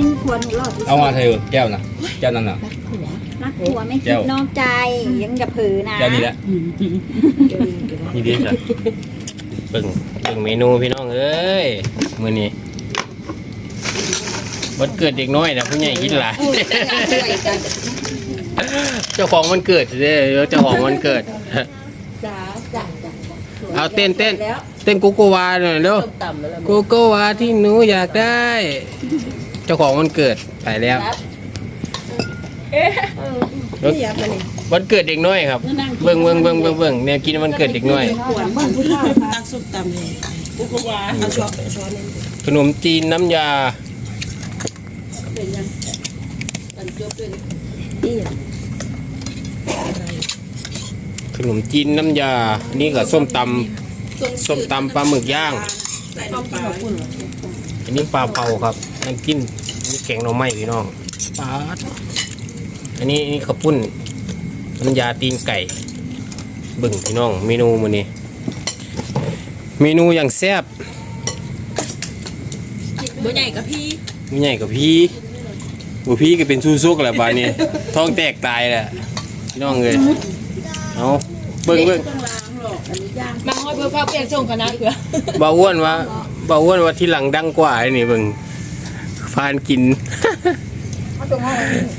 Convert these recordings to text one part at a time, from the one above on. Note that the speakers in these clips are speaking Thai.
กินผัวหนูหลอดเอามาเธอแก้วนะแก้วนั้นน่ะ รักผัวไม่แก้คิดวนอกใจยังจะผือนะแก้วนี้แหละนี่ดีจ้ะเบิ่งเบิ่งเมนูพี่น้องเอ้ยมื้อนี้วันเกิดเด็กน้อยนะผู้ใหญ่กินหลายเจ้าของวันเกิดเด้อเจ้าของวันเกิดจ้าจ้าจ้าเอาเต้นเต้นแล้วเต้นโกโกวาหน่อยเร็วต้มต่ำแล้วล่ะโกโกวาที่หนูอยากได้เจ้าของวันเกิดไปแล้วครับแล้ววันเกิดเด็กน้อยครับ เบิ่งเบิ่งเบิ่งเบิ่งเบิ่งเนี่ยกินวันเกิดเด็กน้อยตักสุกต่ำเลยกุกวาเอาช้อนช้อนนึงขนมจีนน้ำยาเป็นยังตันจบเป็นนี่อะขนมจีนน้ำยา นี่ก็ส้มตำส้มตำปลาหมึกย่างใส่น้ำปลา อันนี้ปลาเผาครับน้ำกินนี่แกงหน่อไม้พี่น้องปลาดอันนี้อันนี้ข้าวปุ้นน้ำยาตีนไก่เบึ่งพี่น้อง เมนูมันนี้ เมนูอย่างแซ่บบัวใหญ่กับพี่ไม่ใหญ่กับพี่บุพี่ก็เป็นซูซุกแหละบานนี้ ท้องแตกตายแหละพี่น้องเลยเอาเบิ่งเบิ่งต้องล้างหรอกอันนี้ย่างมาห้อยเพื่อฟ้าเปลี่ยนส่งคณะเกลือบ่าวอ้วนว่า บ่าวอ้วนว่าที่หลังดังกว่าไอ้นี่เบิ่งฟานกิน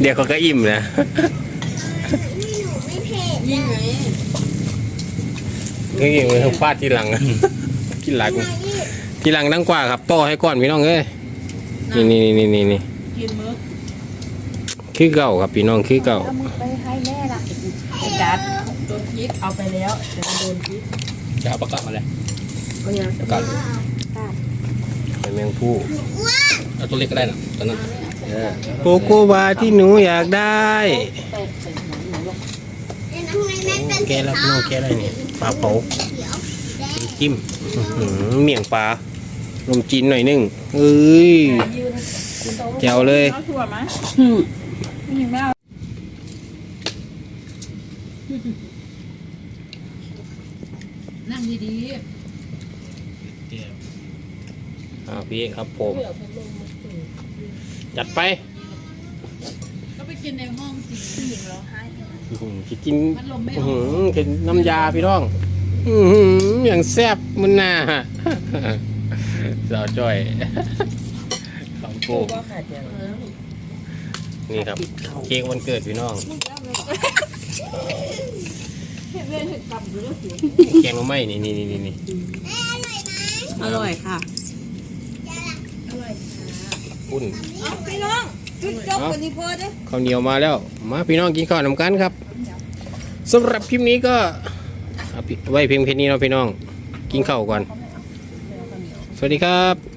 เดี๋ยวเขาก็อิ่มนะยิ่งไงก็อิ่มเลยฟาดที่หลังที่หลังที่หลังดังกว่าครับต่อให้ก่อนพี่น้องเอ้ยนี่นี่นี่นี่นี่กินมื้อคือเก่าครับพี่น้องคือเก่าเอามือไปให้แม่ละไอ้จัดโดนพิษเอาไปแล้วแต่มันโดนพิษจะเอาประกาศมาเลยก็ยังประกาศไป แมงผู้เอาตัวเล็กก็ได้น่ะตอนนั้นโกโกวาที่หนูอยากได้แกแล้วพี่น้องแกอะไรเนี่ยปลาเผาจิ้มอื้อหือเมี่ยงปลาลมจีนหน่อยหนึงเอ้ยแจ๋วเลยเอาถั่วไหมไม่เอานั่งดี อ่าพี่ครับผม จัดไปๆก็ไปกินในห้องสิผู้หญิงร้องไห้อื้อหือสิกินพัดลมไม่ออื้ออกหือกินน้ำยาพี่น้อง อื้อหืออย่างแซ่บมันน่า สาวจ้อยสองโก้ก็ขาดอย่างนี่ครับ เค้กวันเกิดพี่น้องแกงหน่อไม้นี่นี่นี่นี่นี่อร่อยค่ะ ปุ้นพี่น้องจุดจบวันนี้พอเด้ข้าวเหนียวมาแล้ว มาพี่น้องกินข้าวนำกันครับสำหรับคลิปนี้ก็เอาไว้เพียงแค่นี้เนาะพี่น้อง กินข้าวก่อน สวัสดีครับ